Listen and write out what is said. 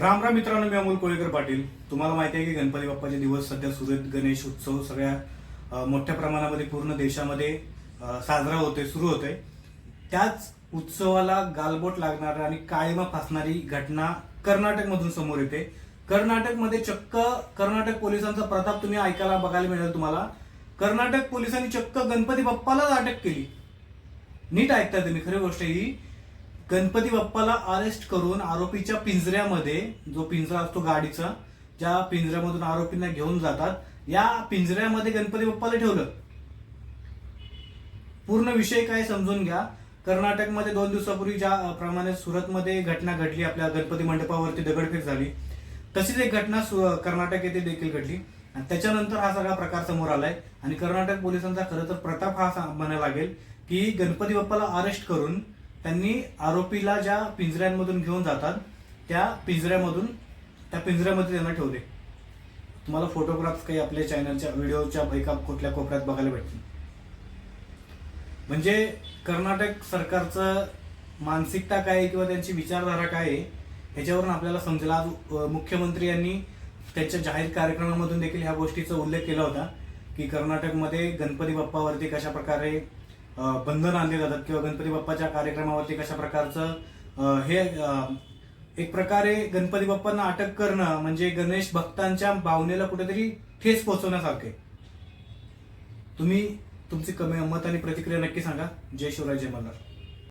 राम राम मित्रांनो मी अमोल कोळेकर पाटील. तुम्हाला माहिती आहे की गणपती बाप्पाचे दिवस सध्या सुरू आहेत. गणेश उत्सव सगळ्या मोठ्या प्रमाणामध्ये पूर्ण देशामध्ये साजरा होते सुरू होते त्याच उत्सवाला गालबोट लागणारा आणि काळीमा फासणारी घटना कर्नाटकमधून समोर येते. कर्नाटकमध्ये चक्क कर्नाटक पोलिसांचा प्रताप तुम्ही ऐकायला बघायला मिळेल तुम्हाला. कर्नाटक पोलिसांनी चक्क गणपती बाप्पालाच अटक केली. नीट ऐकता तुम्ही खरी गोष्ट ही. गणपती बाप्पाला अरेस्ट करून आरोपीच्या पिंजऱ्यामध्ये जो पिंजरा असतो गाडीचा ज्या पिंजऱ्यामधून आरोपींना घेऊन जातात या पिंजऱ्यामध्ये गणपती बाप्पाला ठेवलं. पूर्ण विषय काय समजून घ्या. कर्नाटकमध्ये दोन दिवसापूर्वी ज्या प्रमाणे सुरतमध्ये घटना घडली आपल्या गणपती मंडपावरती दगडफेक झाली तशीच एक घटना कर्नाटक येथे देखील घडली. आणि त्याच्यानंतर हा सगळा प्रकार समोर आलाय. आणि कर्नाटक पोलिसांचा खरं तर प्रताप हा म्हणायला लागेल की गणपती बाप्पाला अरेस्ट करून त्यांनी आरोपीला ज्या पिंजऱ्यांमधून घेऊन जातात त्या पिंजऱ्यामधून त्या पिंजऱ्यामध्ये त्यांना ठेवले. तुम्हाला फोटोग्राफ्स काही आपल्या चॅनलच्या व्हिडिओच्या एका कुठल्या कोपऱ्यात बघायला भेटतील. म्हणजे कर्नाटक सरकारचं मानसिकता काय आहे किंवा त्यांची विचारधारा काय आहे ह्याच्यावरून आपल्याला समजेल. आज मुख्यमंत्री यांनी त्यांच्या जाहीर कार्यक्रमामधून देखील ह्या गोष्टीचा उल्लेख केला होता की कर्नाटकमध्ये गणपती बाप्पावरती कशा प्रकारे बंधन आणले जातात किंवा गणपती बाप्पाच्या कार्यक्रमावरती कशा प्रकारचं हे एक प्रकारे गणपती बाप्पांना अटक करणं म्हणजे गणेश भक्तांच्या भावनेला कुठेतरी ठेस पोहोचवण्यासारखे तुम्ही तुमची कमी मत आणि प्रतिक्रिया नक्की सांगा. जय शिवराय जय मल्हार.